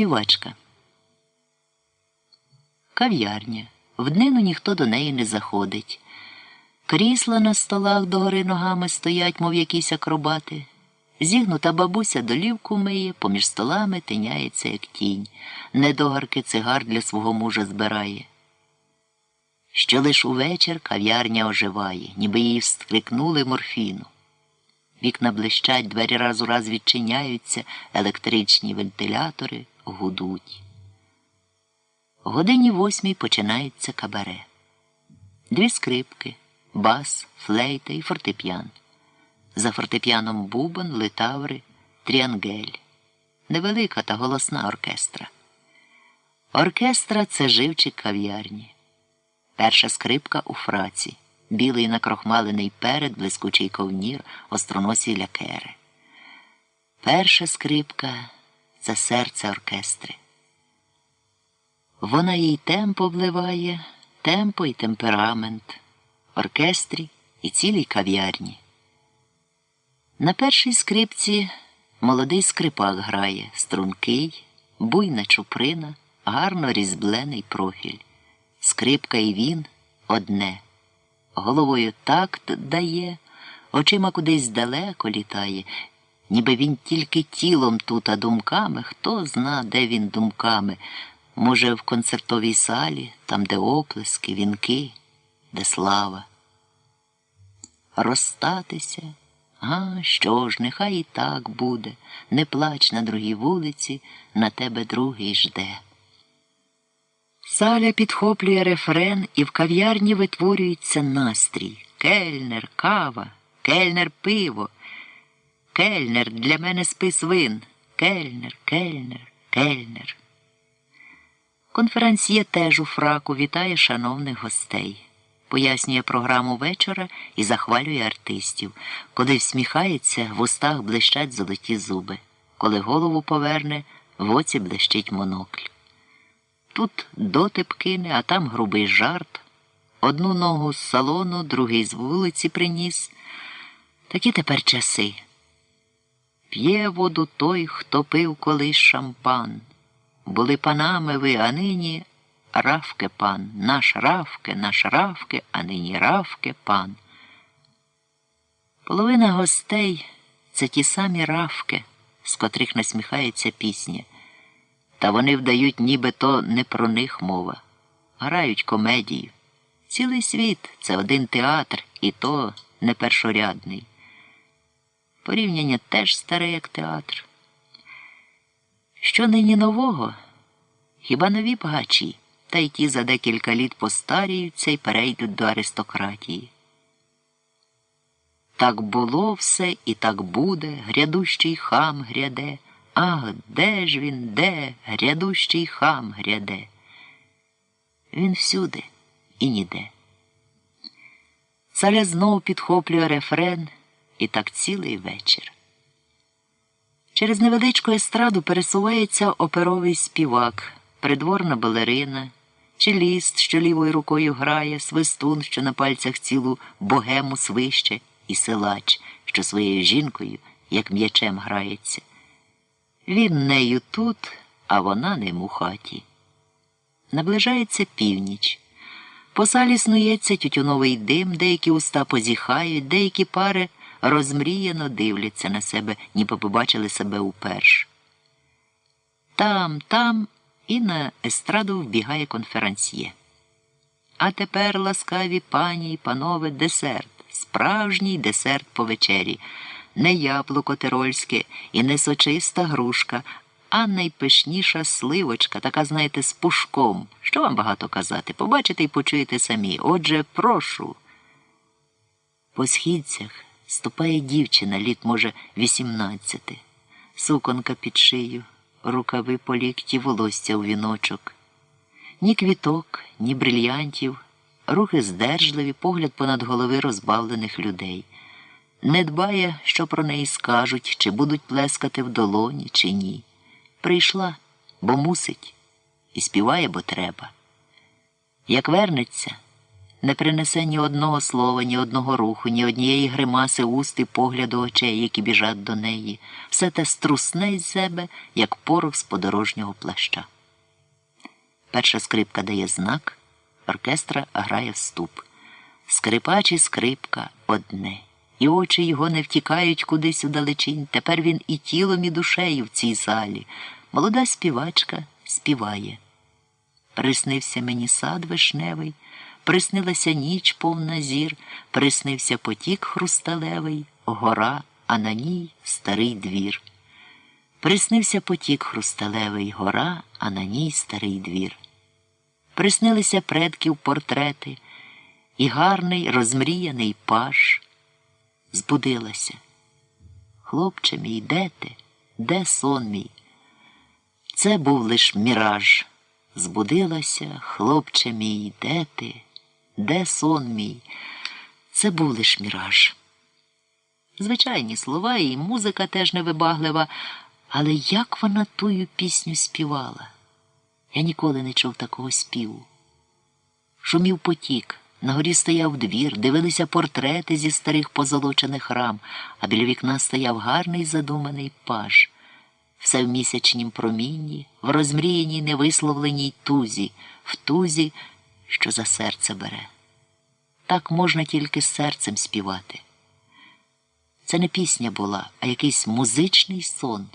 Співачка. Кав'ярня. В днину ніхто до неї не заходить. Крісла на столах догори ногами стоять, мов якісь акробати. Зігнута бабуся долівку миє, поміж столами тиняється, як тінь. Недогарки цигар для свого мужа збирає. Що лиш увечір кав'ярня оживає, ніби її встрикнули морфіну. Вікна блищать, двері раз у раз відчиняються, електричні вентилятори гудуть. В годині восьмій починається кабаре. Дві скрипки, бас, флейта і фортепіан. За фортепіаном бубон, литаври, тріангель. Невелика та голосна оркестра. Оркестра це живчик кав'ярні. Перша скрипка у фраці, білий накрохмалений перед, блискучий ковнір, остроносі лякери. Перша скрипка це серце оркестри. Вона їй темпо вливає, темпо і темперамент, оркестрі і цілій кав'ярні. На першій скрипці молодий скрипак грає, стрункий, буйна чуприна, гарно різблений профіль. Скрипка і він одне. Головою такт дає, очима кудись далеко літає, ніби він тільки тілом тут, а думками, хто зна, де він думками. Може, в концертовій салі, там, де оплески, вінки, де слава. Розстатися. А, що ж, нехай і так буде. Не плач на другій вулиці, на тебе другий жде. Саля підхоплює рефрен, і в кав'ярні витворюється настрій. Кельнер, кава, кельнер пиво. Кельнер для мене спис вин. Кельнер, кельнер, кельнер. Конференціє теж у фраку вітає шановних гостей. Пояснює програму вечора і захвалює артистів. Коли всміхається, в устах блищать золоті зуби. Коли голову поверне, в оці блищить монокль. Тут дотип кине, а там грубий жарт. Одну ногу з салону, другий з вулиці приніс. Такі тепер часи. П'є воду той, хто пив колись шампан. Були панами ви, а нині Равке пан, наш Равке, наш Равке, а нині Равке пан. Половина гостей це ті самі Равки, з котрих насміхається пісня. Та вони вдають, ніби то не про них мова. Грають комедію. Цілий світ це один театр, і то не першорядний. Порівняння теж старе, як театр. Що нині нового? Хіба нові багачі, та й ті за декілька літ постаріються і перейдуть до аристократії. Так було все і так буде, грядущий хам гряде. Ах, де ж він, де, грядущий хам гряде? Він всюди і ніде. Цаля знов підхоплює рефрен і так цілий вечір. Через невеличку естраду пересувається оперовий співак, придворна балерина, челіст, що лівою рукою грає, свистун, що на пальцях цілу богему свище, і силач, що своєю жінкою, як м'ячем грається. Він нею тут, а вона ним у хаті. Наближається північ. По салі снується тютюновий дим, деякі уста позіхають, деякі пари розмріяно дивляться на себе, ніби побачили себе уперше. Там, там і на естраду вбігає конферансьє. А тепер, ласкаві пані й панове, десерт, справжній десерт по вечері, не яблуко тирольське і не сочиста грушка, а найпишніша сливочка, така, знаєте, з пушком. Що вам багато казати? Побачите і почуєте самі. Отже, прошу. По східцях ступає дівчина, літ, може, вісімнадцяти, суконка під шию, рукави по лікті, волосся у віночок. Ні квіток, ні брильянтів, рухи здержливі, погляд понад голови розбавлених людей. Не дбає, що про неї скажуть, чи будуть плескати в долоні, чи ні. Прийшла, бо мусить, і співає, бо треба. Як вернеться, не принесе ні одного слова, ні одного руху, ні однієї гримаси уст і погляду очей, які біжать до неї. Все те струсне із себе, як порох з подорожнього плаща. Перша скрипка дає знак, оркестра грає вступ. Скрипач і скрипка одне. І очі його не втікають кудись удалечінь. Тепер він і тілом, і душею в цій залі. Молода співачка співає. Приснився мені сад вишневий, приснилася ніч повна зір, приснився потік хрусталевий, гора, а на ній старий двір. Приснився потік хрусталевий, гора, а на ній старий двір. Приснилися предків портрети, і гарний розмріяний паш. Збудилася. Хлопче мій, де ти? Де сон мій? Це був лиш міраж. Збудилася, хлопче мій, де ти? Де сон мій? Це був лиш міраж. Звичайні слова і музика теж невибаглива, але як вона тую пісню співала? Я ніколи не чув такого співу. Шумів потік, на горі стояв двір, дивилися портрети зі старих позолочених рам, а біля вікна стояв гарний задуманий паж. Все в місячнім промінні, в розмріяній невисловленій тузі, в тузі, що за серце бере. Так можна тільки з серцем співати. Це не пісня була, а якийсь музичний сон.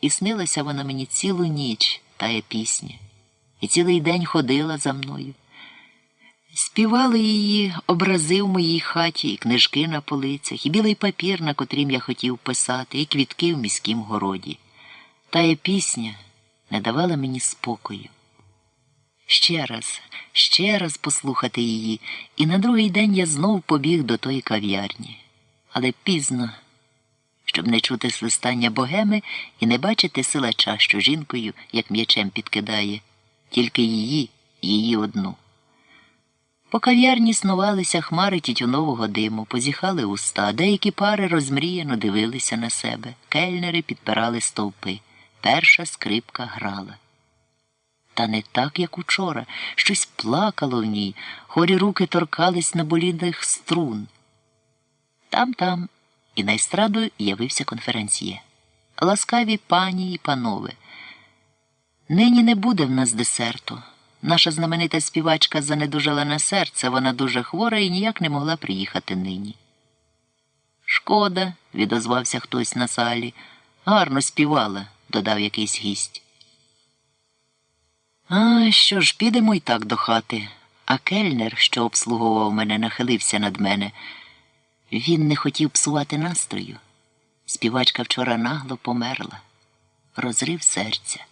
І снилася вона мені цілу ніч, тая пісня, і цілий день ходила за мною. Співали її образи в моїй хаті, і книжки на полицях, і білий папір, на котрім я хотів писати, і квітки в міськім городі. Тая пісня не давала мені спокою. Ще раз, ще раз послухати її, і на другий день я знов побіг до тої кав'ярні. Але пізно, щоб не чути свистання богеми і не бачити силача, що жінкою, як м'ячем підкидає, тільки її, її одну. По кав'ярні снувалися хмари тютюнового диму, позіхали уста, деякі пари розмріяно дивилися на себе, кельнери підпирали стовпи. Перша скрипка грала. Та не так, як учора, щось плакало в ній, хорі руки торкались на болідних струн. Там-там і на естраду явився конференціє. Ласкаві пані і панове. Нині не буде в нас десерту. Наша знаменита співачка занедужала на серце, вона дуже хвора і ніяк не могла приїхати нині. Шкода, відозвався хтось на салі. Гарно співала, додав якийсь гість. А що ж, підемо й так до хати. А кельнер, що обслуговував мене, нахилився над мене. Він не хотів псувати настрою. Співачка вчора нагло померла, розрив серця.